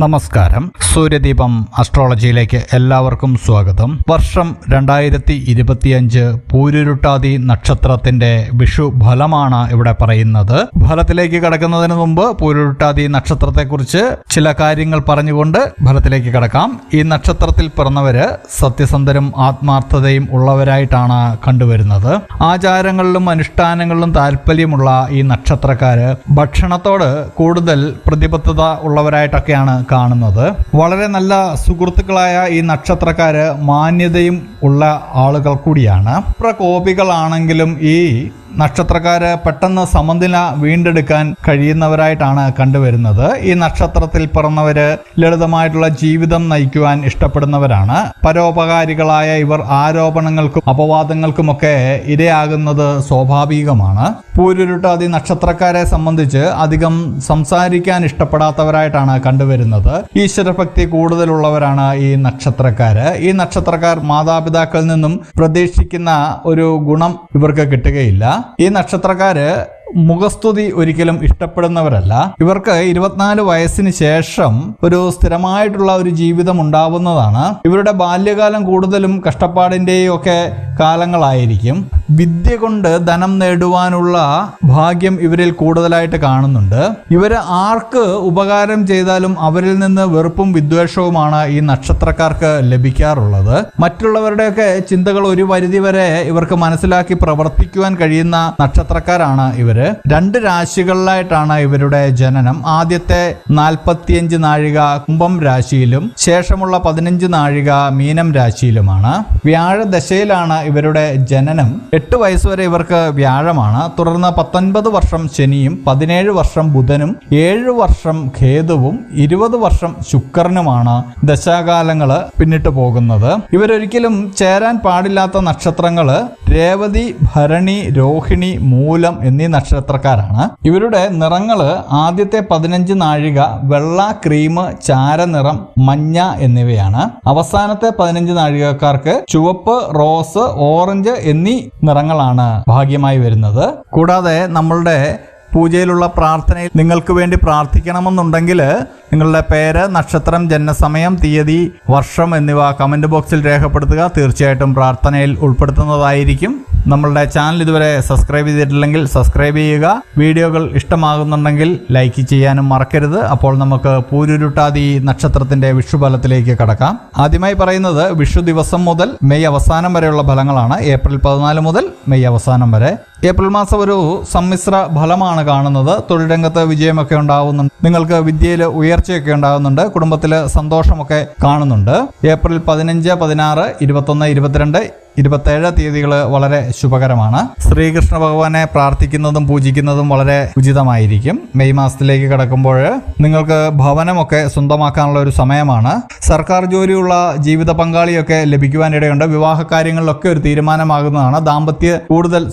നമസ്കാരം. സൂര്യദീപം അസ്ട്രോളജിയിലേക്ക് എല്ലാവർക്കും സ്വാഗതം. വർഷം രണ്ടായിരത്തി ഇരുപത്തിയഞ്ച് പൂരുരുട്ടാതി നക്ഷത്രത്തിന്റെ വിഷു ഫലമാണ് ഇവിടെ പറയുന്നത്. ഫലത്തിലേക്ക് കടക്കുന്നതിന് മുമ്പ് പൂരുരുട്ടാതി നക്ഷത്രത്തെക്കുറിച്ച് ചില കാര്യങ്ങൾ പറഞ്ഞുകൊണ്ട് ഫലത്തിലേക്ക് കടക്കാം. ഈ നക്ഷത്രത്തിൽ പിറന്നവര് സത്യസന്ധരും ആത്മാർത്ഥതയും ഉള്ളവരായിട്ടാണ് കണ്ടുവരുന്നത്. ആചാരങ്ങളിലും അനുഷ്ഠാനങ്ങളിലും താല്പര്യമുള്ള ഈ നക്ഷത്രക്കാര് ഭക്ഷണത്തോട് കൂടുതൽ പ്രതിബദ്ധത ഉള്ളവരായിട്ടൊക്കെയാണ് കാണുന്നത്. വളരെ നല്ല സുഹൃത്തുക്കളായ ഈ നക്ഷത്രക്കാര് മാന്യതയും ഉള്ള ആളുകൾ കൂടിയാണ്. പ്രകോപികളാണെങ്കിലും ഈ നക്ഷത്രക്കാര് പെട്ടെന്ന് സമനില വീണ്ടെടുക്കാൻ കഴിയുന്നവരായിട്ടാണ് കണ്ടുവരുന്നത്. ഈ നക്ഷത്രത്തിൽ പിറന്നവര് ലളിതമായിട്ടുള്ള ജീവിതം നയിക്കുവാൻ ഇഷ്ടപ്പെടുന്നവരാണ്. പരോപകാരികളായ ഇവർ ആരോപണങ്ങൾക്കും അപവാദങ്ങൾക്കുമൊക്കെ ഇരയാകുന്നത് സ്വാഭാവികമാണ്. പൂരുരുട്ടാതി നക്ഷത്രക്കാരെ സംബന്ധിച്ച് അധികം സംസാരിക്കാൻ ഇഷ്ടപ്പെടാത്തവരായിട്ടാണ് കണ്ടുവരുന്നത്. ഈശ്വരഭക്തി കൂടുതലുള്ളവരാണ് ഈ നക്ഷത്രക്കാര്. ഈ നക്ഷത്രക്കാർ മാതാപിതാക്കളിൽ നിന്നും പ്രതീക്ഷിക്കുന്ന ഒരു ഗുണം ഇവർക്ക് കിട്ടുകയില്ല. ഈ നക്ഷത്രക്കാര് മുഖസ്തുതി ഒരിക്കലും ഇഷ്ടപ്പെടുന്നവരല്ല. ഇവർക്ക് ഇരുപത്തിനാല് വയസ്സിന് ശേഷം ഒരു സ്ഥിരമായിട്ടുള്ള ഒരു ജീവിതം ഉണ്ടാവുന്നതാണ്. ഇവരുടെ ബാല്യകാലം കൂടുതലും കഷ്ടപ്പാടിന്റെയും ഒക്കെ കാലങ്ങളായിരിക്കും. വിദ്യ കൊണ്ട് ധനം നേടുവാനുള്ള ഭാഗ്യം ഇവരിൽ കൂടുതലായിട്ട് കാണുന്നുണ്ട്. ഇവർ ആർക്ക് ഉപകാരം ചെയ്താലും അവരിൽ നിന്ന് വെറുപ്പും വിദ്വേഷവുമാണ് ഈ നക്ഷത്രക്കാർക്ക് ലഭിക്കാറുള്ളത്. മറ്റുള്ളവരുടെയൊക്കെ ചിന്തകൾ ഒരു പരിധി വരെ ഇവർക്ക് മനസ്സിലാക്കി പ്രവർത്തിക്കുവാൻ കഴിയുന്ന നക്ഷത്രക്കാരാണ് ഇവർ. രണ്ട് രാശികളിലായിട്ടാണ് ഇവരുടെ ജനനം. ആദ്യത്തെ നാൽപ്പത്തിയഞ്ച് നാഴിക കുംഭം രാശിയിലും ശേഷമുള്ള പതിനഞ്ച് നാഴിക മീനം രാശിയിലുമാണ്. വ്യാഴദശയിലാണ് ഇവരുടെ ജനനം. എട്ട് വയസ്സുവരെ ഇവർക്ക് വ്യാഴമാണ്. തുടർന്ന് പത്തൊൻപത് വർഷം ശനിയും പതിനേഴ് വർഷം ബുധനും ഏഴ് വർഷം ഖേതുവും ഇരുപത് വർഷം ശുക്രനുമാണ് ദശാകാലങ്ങൾ പിന്നിട്ട് പോകുന്നത്. ഇവരൊരിക്കലും ചേരാൻ പാടില്ലാത്ത നക്ഷത്രങ്ങൾ രേവതി ഭരണി രോഹിണി മൂലം എന്നീ നക്ഷത്രക്കാരാണ്. ഇവരുടെ നിറങ്ങൾ ആദ്യത്തെ പതിനഞ്ച് നാഴിക വെള്ള ക്രീം ചാരനിറം മഞ്ഞ എന്നിവയാണ്. അവസാനത്തെ പതിനഞ്ച് നാഴികക്കാർക്ക് ചുവപ്പ് റോസ് ഓറഞ്ച് എന്നീ നിറങ്ങളാണ് ഭാഗ്യമായി വരുന്നത്. കൂടാതെ നമ്മളുടെ പൂജയിലുള്ള പ്രാർത്ഥനയിൽ നിങ്ങൾക്ക് വേണ്ടി പ്രാർത്ഥിക്കണമെന്നുണ്ടെങ്കിൽ നിങ്ങളുടെ പേര് നക്ഷത്രം ജനനസമയം തീയതി വർഷം എന്നിവ കമന്റ് ബോക്സിൽ രേഖപ്പെടുത്തുക. തീർച്ചയായിട്ടും പ്രാർത്ഥനയിൽ ഉൾപ്പെടുത്തുന്നതായിരിക്കും. നമ്മളുടെ ചാനൽ ഇതുവരെ സബ്സ്ക്രൈബ് ചെയ്തിട്ടില്ലെങ്കിൽ സബ്സ്ക്രൈബ് ചെയ്യുക. വീഡിയോകൾ ഇഷ്ടമാകുന്നുണ്ടെങ്കിൽ ലൈക്ക് ചെയ്യാനും മറക്കരുത്. അപ്പോൾ നമുക്ക് പൂരുരുട്ടാതി നക്ഷത്രത്തിന്റെ വിഷുഫലത്തിലേക്ക് കടക്കാം. ആദ്യമായി പറയുന്നത് വിഷു ദിവസം മുതൽ മെയ് അവസാനം വരെയുള്ള ഫലങ്ങളാണ്. ഏപ്രിൽ പതിനാല് മുതൽ മെയ് അവസാനം വരെ. ഏപ്രിൽ മാസം ഒരു സമ്മിശ്ര ഫലമാണ് കാണുന്നത്. തൊഴിൽ രംഗത്ത് വിജയമൊക്കെ ഉണ്ടാവുന്നുണ്ട്. നിങ്ങൾക്ക് വിദ്യയിൽ ഉയർച്ചയൊക്കെ ഉണ്ടാകുന്നുണ്ട്. കുടുംബത്തിൽ സന്തോഷമൊക്കെ കാണുന്നുണ്ട്. ഏപ്രിൽ പതിനഞ്ച് പതിനാറ് ഇരുപത്തൊന്ന് ഇരുപത്തിരണ്ട് ഇരുപത്തേഴ് തീയതികൾ വളരെ ശുഭകരമാണ്. ശ്രീകൃഷ്ണ ഭഗവാനെ പ്രാർത്ഥിക്കുന്നതും പൂജിക്കുന്നതും വളരെ ഉചിതമായിരിക്കും. മെയ് മാസത്തിലേക്ക് കടക്കുമ്പോൾ നിങ്ങൾക്ക് ഭവനമൊക്കെ സ്വന്തമാക്കാനുള്ള ഒരു സമയമാണ്. സർക്കാർ ജോലിയുള്ള ജീവിത പങ്കാളിയൊക്കെ ലഭിക്കുവാനിടയുണ്ട്. വിവാഹ കാര്യങ്ങളിലൊക്കെ ഒരു തീരുമാനമാകുന്നതാണ്. ദാമ്പത്യ കൂടുതൽ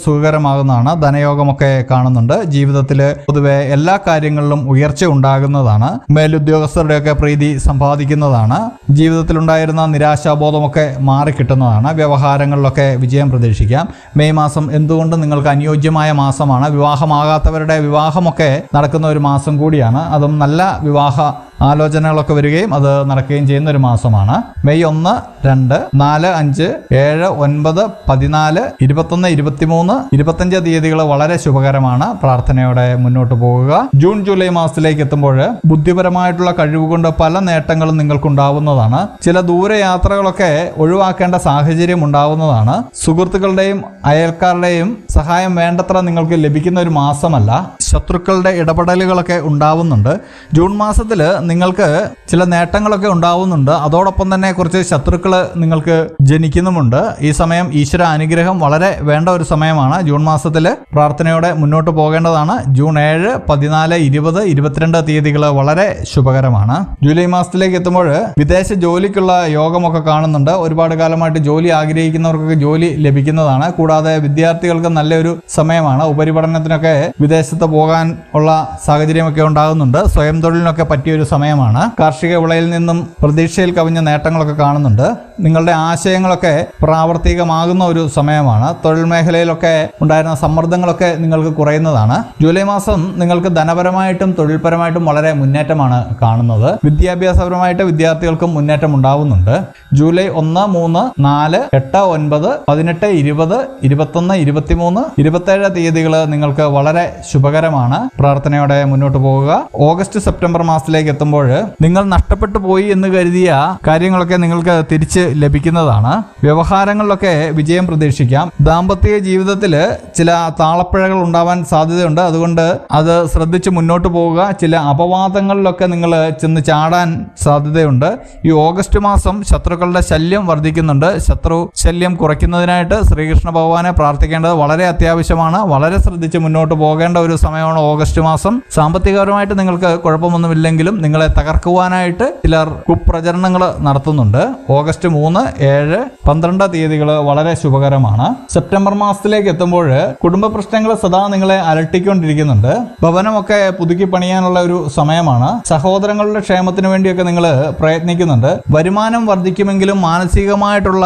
സുഖകരമാകുന്നതാണ് ധനയോഗമൊക്കെ കാണുന്നുണ്ട്. ജീവിതത്തിൽ പൊതുവെ എല്ലാ കാര്യങ്ങളിലും ഉയർച്ച ഉണ്ടാകുന്നതാണ്. മേലുദ്യോഗസ്ഥരുടെയൊക്കെ പ്രീതി സമ്പാദിക്കുന്നതാണ്. ജീവിതത്തിലുണ്ടായിരുന്ന നിരാശാബോധമൊക്കെ മാറിക്കിട്ടുന്നതാണ് വ്യവഹാരങ്ങളിലൊക്കെ വിജയം പ്രതീക്ഷിക്കാം. മെയ് മാസം എന്തുകൊണ്ട് നിങ്ങൾക്ക് അനുയോജ്യമായ മാസമാണ്? വിവാഹമാകാത്തവരുടെ വിവാഹമൊക്കെ നടക്കുന്ന ഒരു മാസം കൂടിയാണ്. അതും നല്ല വിവാഹ ആലോചനകളൊക്കെ വരികയും അത് നടക്കുകയും ചെയ്യുന്ന ഒരു മാസമാണ്. മെയ് ഒന്ന് രണ്ട് നാല് അഞ്ച് ഏഴ് ഒൻപത് പതിനാല് ഇരുപത്തൊന്ന് ഇരുപത്തിമൂന്ന് ഇരുപത്തഞ്ച് തീയതികൾ വളരെ ശുഭകരമാണ്. പ്രാർത്ഥനയോടെ മുന്നോട്ട് പോകുക. ജൂൺ ജൂലൈ മാസത്തിലേക്ക് എത്തുമ്പോൾ ബുദ്ധിപരമായിട്ടുള്ള കഴിവുകൊണ്ട് പല നേട്ടങ്ങളും നിങ്ങൾക്കുണ്ടാവുന്നതാണ്. ചില ദൂരയാത്രകളൊക്കെ ഒഴിവാക്കേണ്ട സാഹചര്യം ഉണ്ടാവുന്നതാണ്. സുഹൃത്തുക്കളുടെയും അയൽക്കാരുടെയും സഹായം വേണ്ടത്ര നിങ്ങൾക്ക് ലഭിക്കുന്ന ഒരു മാസമല്ല. ശത്രുക്കളുടെ ഇടപെടലുകളൊക്കെ ഉണ്ടാവുന്നുണ്ട്. ജൂൺ മാസത്തിൽ നിങ്ങൾക്ക് ചില നേട്ടങ്ങളൊക്കെ ഉണ്ടാവുന്നുണ്ട്. അതോടൊപ്പം തന്നെ കുറച്ച് ശത്രുക്കൾ നിങ്ങൾക്ക് ജനിക്കുന്നുമുണ്ട്. ഈ സമയം ഈശ്വര അനുഗ്രഹം വളരെ വേണ്ട ഒരു സമയമാണ്. ജൂൺ മാസത്തിൽ പ്രാർത്ഥനയോടെ മുന്നോട്ട് പോകേണ്ടതാണ്. ജൂൺ ഏഴ് പതിനാല് ഇരുപത് ഇരുപത്തിരണ്ട് തീയതികൾ വളരെ ശുഭകരമാണ്. ജൂലൈ മാസത്തിലേക്ക് എത്തുമ്പോൾ വിദേശ ജോലിക്കുള്ള യോഗമൊക്കെ കാണുന്നുണ്ട്. ഒരുപാട് കാലമായിട്ട് ജോലി ആഗ്രഹിക്കുന്നവർക്കൊക്കെ ജോലി ലഭിക്കുന്നതാണ്. കൂടാതെ വിദ്യാർത്ഥികൾക്ക് നല്ലൊരു സമയമാണ്. ഉപരിപഠനത്തിനൊക്കെ വിദേശത്ത് പോകാൻ ഉള്ള സാഹചര്യമൊക്കെ ഉണ്ടാകുന്നുണ്ട്. സ്വയം തൊഴിലിനൊക്കെ പറ്റിയൊരു സമയം സമയമാണ്. കാർഷിക വിളയിൽ നിന്നും പ്രതീക്ഷയിൽ കവിഞ്ഞ നേട്ടങ്ങളൊക്കെ കാണുന്നുണ്ട്. നിങ്ങളുടെ ആശയങ്ങളൊക്കെ പ്രാവർത്തികമാകുന്ന ഒരു സമയമാണ്. തൊഴിൽ മേഖലയിലൊക്കെ ഉണ്ടായിരുന്ന സമ്മർദ്ദങ്ങളൊക്കെ നിങ്ങൾക്ക് കുറയുന്നതാണ്. ജൂലൈ മാസം നിങ്ങൾക്ക് ധനപരമായിട്ടും തൊഴിൽപരമായിട്ടും വളരെ മുന്നേറ്റമാണ് കാണുന്നത്. വിദ്യാഭ്യാസപരമായിട്ട് വിദ്യാർത്ഥികൾക്കും മുന്നേറ്റം ഉണ്ടാവുന്നുണ്ട്. ജൂലൈ ഒന്ന് മൂന്ന് നാല് എട്ട് ഒൻപത് പതിനെട്ട് ഇരുപത് ഇരുപത്തൊന്ന് ഇരുപത്തിമൂന്ന് ഇരുപത്തേഴ് തീയതികൾ നിങ്ങൾക്ക് വളരെ ശുഭകരമാണ്. പ്രാർത്ഥനയോടെ മുന്നോട്ട് പോകുക ഓഗസ്റ്റ് സെപ്റ്റംബർ മാസത്തിലേക്ക് എത്തുമ്പോൾ നിങ്ങൾ നഷ്ടപ്പെട്ടു പോയി എന്ന് കരുതിയ കാര്യങ്ങളൊക്കെ നിങ്ങൾക്ക് തിരിച്ച് ലഭിക്കുന്നതാണ്. വ്യവഹാരങ്ങളിലൊക്കെ വിജയം പ്രതീക്ഷിക്കാം. ദാമ്പത്യ ജീവിതത്തിൽ ചില താളപ്പിഴകൾ ഉണ്ടാവാൻ സാധ്യതയുണ്ട്. അതുകൊണ്ട് അത് ശ്രദ്ധിച്ച് മുന്നോട്ട് പോവുക. ചില അപവാദങ്ങളിലൊക്കെ നിങ്ങൾ ചെന്ന് ചാടാൻ സാധ്യതയുണ്ട്. ഈ ഓഗസ്റ്റ് മാസം ശത്രുക്കളുടെ ശല്യം വർദ്ധിക്കുന്നുണ്ട്. ശത്രു ശല്യം കുറയ്ക്കുന്നതിനായിട്ട് ശ്രീകൃഷ്ണ ഭഗവാനെ പ്രാർത്ഥിക്കേണ്ടത് വളരെ അത്യാവശ്യമാണ്. വളരെ ശ്രദ്ധിച്ച് മുന്നോട്ട് പോകേണ്ട ഒരു സമയമാണ് ഓഗസ്റ്റ് മാസം. സാമ്പത്തികപരമായിട്ട് നിങ്ങൾക്ക് കുഴപ്പമൊന്നുമില്ലെങ്കിലും നിങ്ങളെ തകർക്കുവാനായിട്ട് ചിലർ കുപ്രചരണങ്ങൾ നടത്തുന്നുണ്ട്. ഓഗസ്റ്റ് മൂന്ന് ഏഴ് പന്ത്രണ്ട് തീയതികൾ വളരെ ശുഭകരമാണ്. സെപ്റ്റംബർ മാസത്തിലേക്ക് എത്തുമ്പോൾ കുടുംബ പ്രശ്നങ്ങൾ സദാ നിങ്ങളെ അലട്ടിക്കൊണ്ടിരിക്കുന്നുണ്ട്. ഭവനമൊക്കെ പുതുക്കി പണിയാനുള്ള ഒരു സമയമാണ്. സഹോദരങ്ങളുടെ ക്ഷേമത്തിന് വേണ്ടിയൊക്കെ നിങ്ങൾ പ്രയത്നിക്കുന്നുണ്ട്. വരുമാനം വർദ്ധിക്കുമെങ്കിലും മാനസികമായിട്ടുള്ള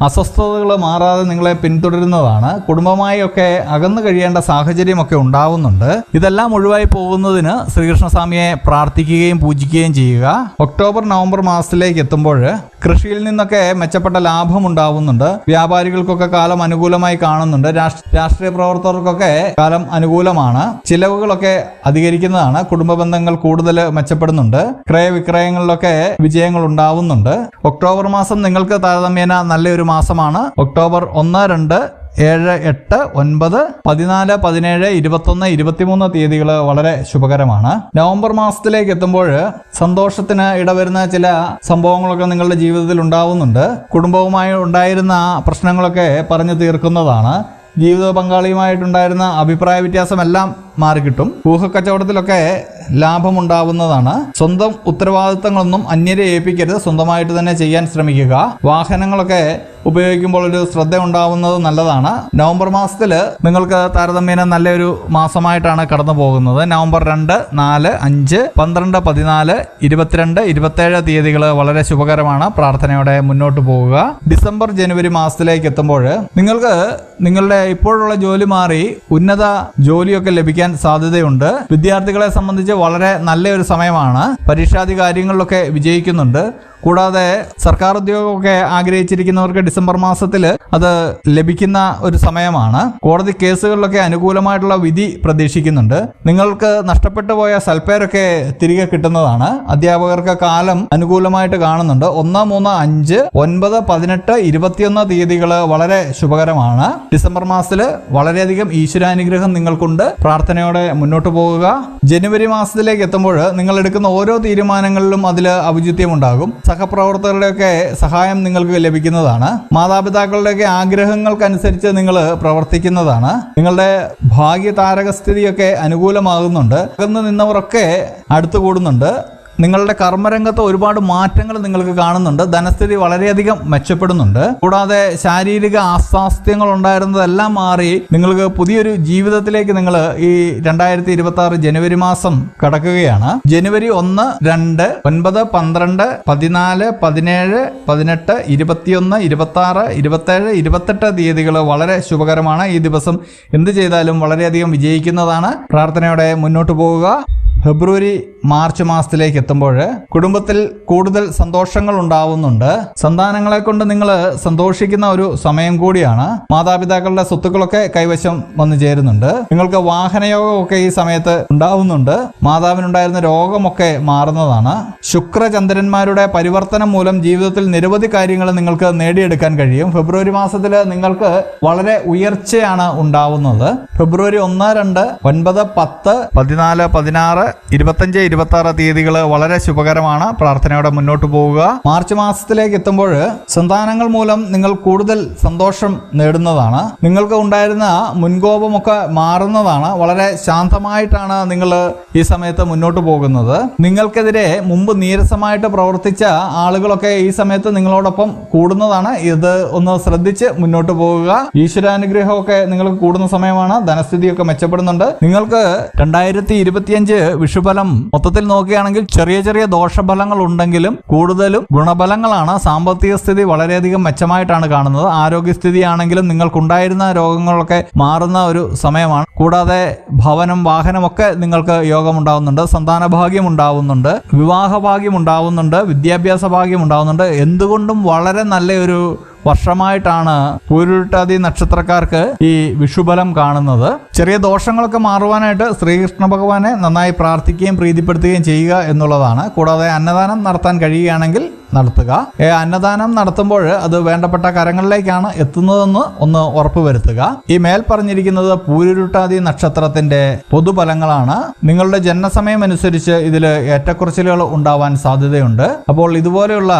അസ്വസ്ഥതകൾ മാറാതെ നിങ്ങളെ പിന്തുടരുന്നതാണ്. കുടുംബമായി ഒക്കെ അകന്നു കഴിയേണ്ട സാഹചര്യമൊക്കെ ഉണ്ടാവുന്നുണ്ട്. ഇതെല്ലാം ഒഴിവായി പോകുന്നതിന് ശ്രീകൃഷ്ണസ്വാമിയെ പ്രാർത്ഥിക്കുകയും പൂജിക്കുകയും ചെയ്യുക. ഒക്ടോബർ നവംബർ മാസത്തിലേക്ക് എത്തുമ്പോൾ കൃഷിയിൽ നിന്നൊക്കെ മെച്ചപ്പെട്ട ലാഭം ഉണ്ടാവുന്നുണ്ട്. വ്യാപാരികൾക്കൊക്കെ കാലം അനുകൂലമായി കാണുന്നുണ്ട്. രാഷ്ട്രീയ പ്രവർത്തകർക്കൊക്കെ കാലം അനുകൂലമാണ്. ചിലവുകളൊക്കെ അധികരിക്കുന്നതാണ്. കുടുംബ ബന്ധങ്ങൾ കൂടുതൽ മെച്ചപ്പെടുന്നുണ്ട്. ക്രയവിക്രയങ്ങളിലൊക്കെ വിജയങ്ങൾ ഉണ്ടാവുന്നുണ്ട്. ഒക്ടോബർ മാസം നിങ്ങൾക്ക് താരതമ്യേന നല്ലൊരു മാസമാണ്. ഒക്ടോബർ ഒന്ന് രണ്ട് ഏഴ് എട്ട് ഒൻപത് പതിനാല് പതിനേഴ് ഇരുപത്തൊന്ന് ഇരുപത്തിമൂന്ന് തീയതികൾ വളരെ ശുഭകരമാണ്. നവംബർ മാസത്തിലേക്ക് എത്തുമ്പോൾ സന്തോഷത്തിന് ഇടവരുന്ന ചില സംഭവങ്ങളൊക്കെ നിങ്ങളുടെ ജീവിതത്തിൽ ഉണ്ടാവുന്നുണ്ട്. കുടുംബവുമായി ഉണ്ടായിരുന്ന പ്രശ്നങ്ങളൊക്കെ പറഞ്ഞു തീർക്കുന്നതാണ്. ജീവിത പങ്കാളിയുമായിട്ടുണ്ടായിരുന്ന അഭിപ്രായ വ്യത്യാസമെല്ലാം മാറിക്കിട്ടും. ഊഹക്കച്ചവടത്തിലൊക്കെ ലാഭമുണ്ടാവുന്നതാണ്. സ്വന്തം ഉത്തരവാദിത്തങ്ങളൊന്നും അന്യരെ ഏൽപ്പിക്കരുത്. സ്വന്തമായിട്ട് തന്നെ ചെയ്യാൻ ശ്രമിക്കുക. വാഹനങ്ങളൊക്കെ ഉപയോഗിക്കുമ്പോൾ ഒരു ശ്രദ്ധ ഉണ്ടാവുന്നത് നല്ലതാണ്. നവംബർ മാസത്തിൽ നിങ്ങൾക്ക് താരതമ്യേന നല്ലൊരു മാസമായിട്ടാണ് കടന്നു പോകുന്നത് നവംബർ രണ്ട് നാല് അഞ്ച് പന്ത്രണ്ട് പതിനാല് ഇരുപത്തിരണ്ട് ഇരുപത്തേഴ് തീയതികൾ വളരെ ശുഭകരമാണ്. പ്രാർത്ഥനയോടെ മുന്നോട്ട് പോവുക. ഡിസംബർ ജനുവരി മാസത്തിലേക്ക് എത്തുമ്പോൾ നിങ്ങൾക്ക് നിങ്ങളുടെ ഇപ്പോഴുള്ള ജോലി മാറി ഉന്നത ജോലിയൊക്കെ ലഭിക്കാൻ സാധ്യതയുണ്ട്. വിദ്യാർത്ഥികളെ സംബന്ധിച്ച് വളരെ നല്ലൊരു സമയമാണ്. പരീക്ഷാദി കാര്യങ്ങളിലൊക്കെ വിജയിക്കുന്നുണ്ട്. കൂടാതെ സർക്കാർ ഉദ്യോഗമൊക്കെ ആഗ്രഹിച്ചിരിക്കുന്നവർക്ക് ഡിസംബർ മാസത്തിൽ അത് ലഭിക്കുന്ന ഒരു സമയമാണ്. കോടതി കേസുകളിലൊക്കെ അനുകൂലമായിട്ടുള്ള വിധി പ്രതീക്ഷിക്കുന്നുണ്ട്. നിങ്ങൾക്ക് നഷ്ടപ്പെട്ടു പോയ സൽപ്പേരൊക്കെ തിരികെ കിട്ടുന്നതാണ്. അധ്യാപകർക്ക് കാലം അനുകൂലമായിട്ട് കാണുന്നുണ്ട്. ഒന്ന് മൂന്ന് അഞ്ച് ഒൻപത് പതിനെട്ട് ഇരുപത്തിയൊന്ന് തീയതികൾ വളരെ ശുഭകരമാണ്. ഡിസംബർ മാസത്തിൽ വളരെയധികം ഈശ്വരാനുഗ്രഹം നിങ്ങൾക്കുണ്ട്. പ്രാർത്ഥനയോടെ മുന്നോട്ട് പോകുക ജനുവരി മാസത്തിലേക്ക് എത്തുമ്പോൾ നിങ്ങൾ എടുക്കുന്ന ഓരോ തീരുമാനങ്ങളിലും അതിൽ ഔചിത്യമുണ്ടാകും. സഹപ്രവർത്തകരുടെയൊക്കെ സഹായം നിങ്ങൾക്ക് ലഭിക്കുന്നതാണ്. മാതാപിതാക്കളുടെയൊക്കെ ആഗ്രഹങ്ങൾക്കനുസരിച്ച് നിങ്ങൾ പ്രവർത്തിക്കുന്നതാണ്. നിങ്ങളുടെ ഭാഗ്യ താരകസ്ഥിതിയൊക്കെ അനുകൂലമാകുന്നുണ്ട്. അകന്ന് നിന്നവരൊക്കെ അടുത്തു കൂടുന്നുണ്ട് നിങ്ങളുടെ കർമ്മരംഗത്ത് ഒരുപാട് മാറ്റങ്ങൾ നിങ്ങൾക്ക് കാണുന്നുണ്ട്. ധനസ്ഥിതി വളരെയധികം മെച്ചപ്പെടുന്നുണ്ട്. കൂടാതെ ശാരീരിക അസ്വാസ്ഥ്യങ്ങൾ ഉണ്ടായിരുന്നതെല്ലാം മാറി നിങ്ങൾക്ക് പുതിയൊരു ജീവിതത്തിലേക്ക് നിങ്ങൾ ഈ രണ്ടായിരത്തി ഇരുപത്തി ആറ് ജനുവരി മാസം കടക്കുകയാണ്. ജനുവരി ഒന്ന് രണ്ട് ഒൻപത് പന്ത്രണ്ട് പതിനാല് പതിനേഴ് പതിനെട്ട് ഇരുപത്തിയൊന്ന് ഇരുപത്തി ആറ് ഇരുപത്തേഴ് ഇരുപത്തെട്ട് തീയതികൾ വളരെ ശുഭകരമാണ്. ഈ ദിവസം എന്ത് ചെയ്താലും വളരെയധികം വിജയിക്കുന്നതാണ്. പ്രാർത്ഥനയോടെ മുന്നോട്ട് പോവുക. ഫെബ്രുവരി മാർച്ച് മാസത്തിലേക്ക് എത്തുമ്പോൾ കുടുംബത്തിൽ കൂടുതൽ സന്തോഷങ്ങൾ ഉണ്ടാവുന്നുണ്ട്. സന്താനങ്ങളെ കൊണ്ട് നിങ്ങൾ സന്തോഷിക്കുന്ന ഒരു സമയം കൂടിയാണ്. മാതാപിതാക്കളുടെ സ്വത്തുക്കളൊക്കെ കൈവശം വന്നു ചേരുന്നുണ്ട്. നിങ്ങൾക്ക് വാഹനയോഗമൊക്കെ ഈ സമയത്ത് ഉണ്ടാവുന്നുണ്ട്. മാതാവിനുണ്ടായിരുന്ന രോഗമൊക്കെ മാറുന്നതാണ്. ശുക്രചന്ദ്രന്മാരുടെ പരിവർത്തനം മൂലം ജീവിതത്തിൽ നിരവധി കാര്യങ്ങൾ നിങ്ങൾക്ക് നേടിയെടുക്കാൻ കഴിയും. ഫെബ്രുവരി മാസത്തിൽ നിങ്ങൾക്ക് വളരെ ഉയർച്ചയാണ് ഉണ്ടാവുന്നത്. ഫെബ്രുവരി ഒന്ന് രണ്ട് ഒൻപത് പത്ത് പതിനാല് പതിനാറ് ഇരുപത്തഞ്ച് ഇരുപത്തി ആറ് തീയതികൾ വളരെ ശുഭകരമാണ്. പ്രാർത്ഥനയോടെ മുന്നോട്ട് പോവുക. മാർച്ച് മാസത്തിലേക്ക് എത്തുമ്പോൾ സന്താനങ്ങൾ മൂലം നിങ്ങൾ കൂടുതൽ സന്തോഷം നേടുന്നതാണ്. നിങ്ങൾക്ക് ഉണ്ടായിരുന്ന മുൻകോപമൊക്കെ മാറുന്നതാണ്. വളരെ ശാന്തമായിട്ടാണ് നിങ്ങൾ ഈ സമയത്ത് മുന്നോട്ട് പോകുന്നത്. നിങ്ങൾക്കെതിരെ മുമ്പ് നീരസമായിട്ട് പ്രവർത്തിച്ച ആളുകളൊക്കെ ഈ സമയത്ത് നിങ്ങളോടൊപ്പം കൂടുന്നതാണ്. ഇത് ഒന്ന് ശ്രദ്ധിച്ച് മുന്നോട്ട് പോവുക. ഈശ്വരാനുഗ്രഹമൊക്കെ നിങ്ങൾക്ക് കൂടുന്ന സമയമാണ്. ധനസ്ഥിതിയൊക്കെ മെച്ചപ്പെടുന്നുണ്ട്. നിങ്ങൾക്ക് രണ്ടായിരത്തി ഇരുപത്തിയഞ്ച് വിഷുഫലം മൊത്തത്തിൽ നോക്കുകയാണെങ്കിൽ ചെറിയ ചെറിയ ദോഷഫലങ്ങൾ ഉണ്ടെങ്കിലും കൂടുതലും ഗുണഫലങ്ങളാണ്. സാമ്പത്തിക സ്ഥിതി വളരെയധികം മെച്ചമായിട്ടാണ് കാണുന്നത്. ആരോഗ്യസ്ഥിതി ആണെങ്കിലും നിങ്ങൾക്കുണ്ടായിരുന്ന രോഗങ്ങളൊക്കെ മാറുന്ന ഒരു സമയമാണ്. കൂടാതെ ഭവനം വാഹനമൊക്കെ നിങ്ങൾക്ക് യോഗം ഉണ്ടാവുന്നുണ്ട് സന്താന ഭാഗ്യം ഉണ്ടാവുന്നുണ്ട് വിവാഹ ഭാഗ്യം ഉണ്ടാവുന്നുണ്ട് വിദ്യാഭ്യാസ ഭാഗ്യം ഉണ്ടാവുന്നുണ്ട് എന്തുകൊണ്ടും വളരെ നല്ലൊരു വർഷമായിട്ടാണ് പൂരുട്ടാതി നക്ഷത്രക്കാർക്ക് ഈ വിഷുബലം കാണുന്നത്. ചെറിയ ദോഷങ്ങളൊക്കെ മാറുവാനായിട്ട് ശ്രീകൃഷ്ണ ഭഗവാനെ നന്നായി പ്രാർത്ഥിക്കുകയും പ്രീതിപ്പെടുത്തുകയും ചെയ്യുക എന്നുള്ളതാണ്. കൂടാതെ അന്നദാനം നടത്താൻ കഴിയുകയാണെങ്കിൽ നടത്തുക. അന്നദാനം നടത്തുമ്പോൾ അത് വേണ്ടപ്പെട്ട കരങ്ങളിലേക്കാണ് എത്തുന്നതെന്ന് ഒന്ന് ഉറപ്പുവരുത്തുക ഈ മേൽ പറഞ്ഞിരിക്കുന്നത് പൂരുരുട്ടാതി നക്ഷത്രത്തിന്റെ പൊതുഫലങ്ങളാണ്. നിങ്ങളുടെ ജനനസമയം അനുസരിച്ച് ഇതിൽ ഏറ്റക്കുറച്ചിലുകൾ ഉണ്ടാവാൻ സാധ്യതയുണ്ട്. അപ്പോൾ ഇതുപോലെയുള്ള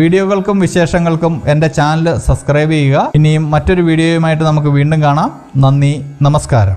വീഡിയോകൾക്കും വിശേഷങ്ങൾക്കും എന്റെ ചാനൽ സബ്സ്ക്രൈബ് ചെയ്യുക. ഇനിയും മറ്റൊരു വീഡിയോയുമായിട്ട് നമുക്ക് വീണ്ടും കാണാം. നന്ദി നമസ്കാരം.